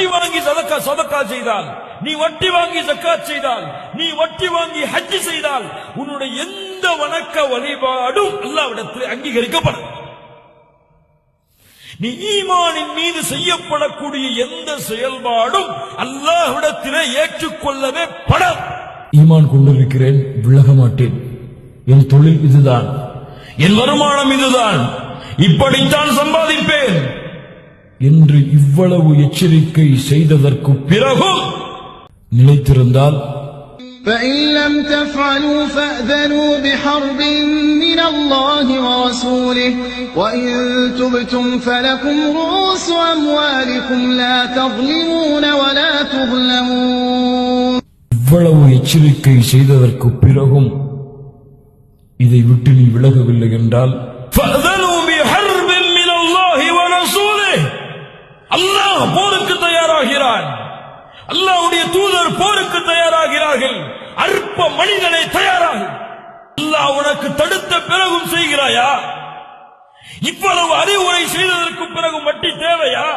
வட்டி வாங்கி சதக்கா சதக்கா செய்தால் நீ வட்டி வாங்கி சக்காத் செய்தால் நீ வட்டி வாங்கி ஹஜ்ஜி செய்தால் உன்னுடைய எந்த வணக்க வழிபாடும் அல்லாவிடத்தில் அங்கீகரிக்கப்படும். நீ ஈமானின் மீது செய்யப்படக்கூடிய எந்த செயல்பாடும் அல்லாஹ்விடத்திலே ஏற்றுக்கொள்ளவே படம் ஈமான் கொண்டிருக்கிறேன் விலக மாட்டேன். என் தொழில் இதுதான். என் வருமானம் இதுதான். இப்படித்தான் சம்பாதிப்பேன். என்று இவ்வளவு எச்சரிக்கை செய்ததற்கு பிறகும் நிலைத்திருந்தால் فإن لم تفعلوا فأذنوا بحرب من الله ورسوله وإن تبتم فلكم رؤوس أموالكم لا تظلمون ولا تظلمون இவ்வளவு எச்சரிக்கை செய்ததற்கு பிறகும் இதை விட்டு நீ விலகவில்லை என்றால் அல்லாவுடைய தூதர் போருக்கு தயாராகிறார்கள். அற்ப மனிதனை தயாராக. அல்லாஹ் உனக்கு தடுத்த பிறகும் செய்கிறாயா? இவ்வளவு அறிவுரை செய்ததற்கு பிறகு வட்டி தேவையா?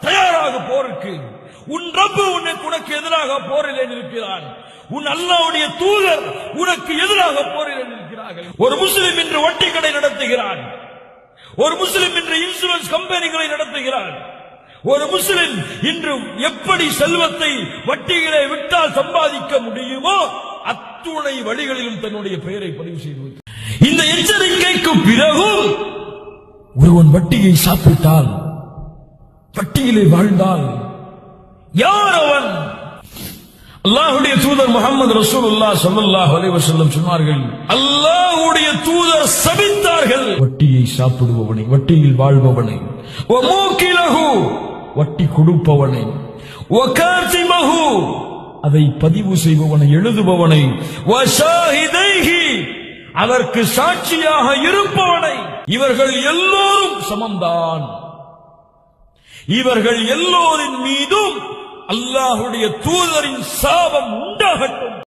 தயாராக போருக்கு. உன் ரப்பு உனக்கு உனக்கு எதிராக போரில் இருக்கிறான் உன் அல்லாவுடைய தூதர் உனக்கு எதிராக போரில் நிற்கிறார்கள். ஒரு முஸ்லிம் இன்று வட்டி கடை நடத்துகிறான். ஒரு முஸ்லிம் இன்று இன்சூரன்ஸ் கம்பெனிகளை நடத்துகிறான். ஒரு முஸ்லிம் இன்று எப்படி செல்வத்தை வட்டிகளை விட்டால் சம்பாதிக்க முடியுமோ அத்துணை வழிகளிலும் தன்னுடைய பெயரை பதிவு செய்து இந்த எச்சரிக்கைக்கு பிறகும் ஒருவன் வட்டியை சாப்பிட்டால் வட்டியிலே வாழ்ந்தால் யார் அவன்? அல்லாஹுடைய தூதர் முகமது ரசூலுல்லாஹ் சல்லாஹ் அலைவசல்லம் சொன்னார்கள் அல்லாஹுடைய தூதர் சபித்தார்கள். வட்டியை சாப்பிடுபவனை வட்டியில் வாழ்பவனை. வமூக்கிலஹு வட்டி கொடுப்பவனை. அதை பதிவு செய்பவனை எழுதுபவனை. அதற்கு சாட்சியாக இருப்பவனை. இவர்கள் எல்லோரும் சமம்தான். இவர்கள் எல்லோரின் மீதும் அல்லாஹ்வுடைய தூதரின் சாபம் உண்டாகட்டும்.